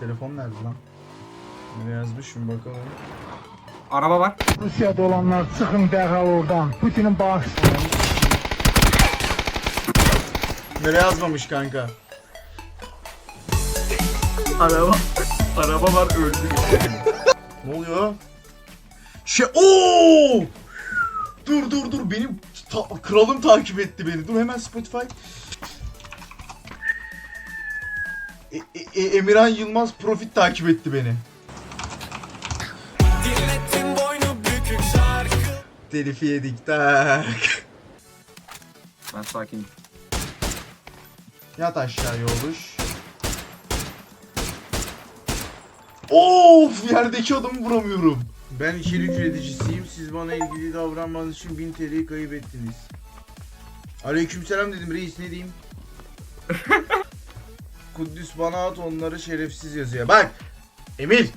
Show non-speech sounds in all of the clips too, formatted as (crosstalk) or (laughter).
Telefon nerede lan? Ne yazmışım bakalım. Araba var. Rusiyada olanlar çıxın dərhal oradan. Putinin baş Nereye yazmamış kanka? Araba. Araba var öldü. Ne oluyor? Şey ooo! Dur dur dur benim ta- kralım takip etti beni. Dur hemen Spotify. E- E- E- Emirhan Yılmaz Profit takip etti beni. Telifi yedik tak. Ben sakinim. Yat aşağıya oluş. Of yerdeki adamı vuramıyorum. Ben içerik üreticisiyim. Siz bana ilgili davranmanız için 1000 TL'yi kaybettiniz. Aleykümselam dedim reis ne diyeyim? (laughs) Kuddüs bana at onları şerefsiz yazıyor. Bak Emir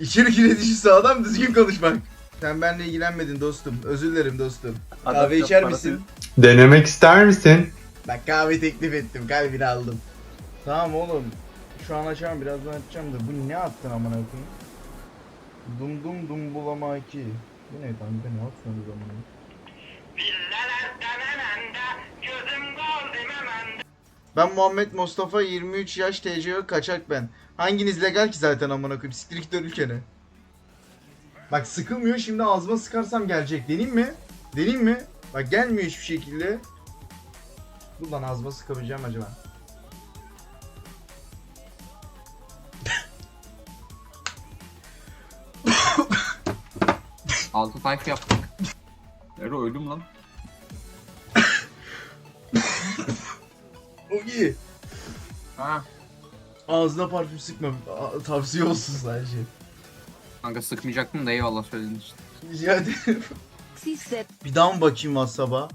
İçerik üreticisi adam düzgün konuş bak. Sen benimle ilgilenmedin dostum. Özür dilerim dostum. Kahve yok, içer parası misin? Denemek ister misin? Bak kahve teklif ettim. Kalbini aldım. Tamam oğlum. Şu an açamam. Birazdan açacağım da. Bu ne attın amına koyayım? Dum dum dum bulama iki. Bu ne kanka ne atıyorsunuz amına? Ben Muhammed Mustafa 23 yaş TCO kaçak ben. Hanginiz legal ki zaten amına koyayım? Siktir git dön ülkene. Bak sıkılmıyor şimdi ağzıma sıkarsam gelecek. Deneyim mi? Deneyim mi? Bak gelmiyor hiçbir şekilde. Dur lan ağzıma sıkabileceğim acaba. Altı tayf yaptık. Ero öldüm lan. O iyi. Ha. Ağzına parfüm sıkma. A- Tavsiye olsun sadece. Kanka sıkmayacaktım da eyvallah söylediğin için. Rica ederim. Bir daha mı bakayım WhatsApp'a?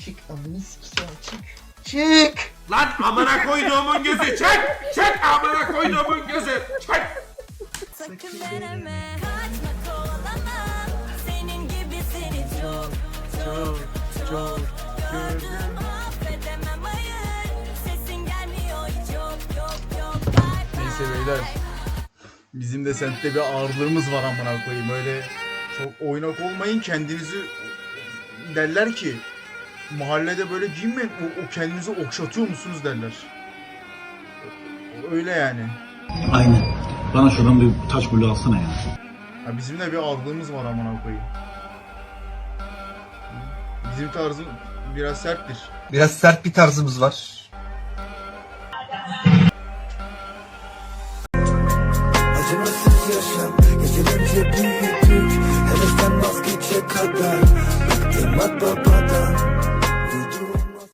Çık amını sikeceğim çık. Çık! Lan amına koyduğumun gözü çek! Çek amına koyduğumun gözü çek! Sakın deneme Kaçma Neyse beyler. Bizim de semtte bir ağırlığımız var amına koyayım. Öyle çok oynak olmayın kendinizi derler ki mahallede böyle giyinmeyin o, o kendinizi okşatıyor musunuz derler. Öyle yani. Aynen. Bana şuradan bir taş bulu alsana ya. Ya bizim de bir ağırlığımız var amına koyayım. Bizim tarzı biraz serttir. Biraz sert bir tarzımız var. Yaşam Gecelerce büyüdük Hevesten vazgeçe kadar. Baktım at baba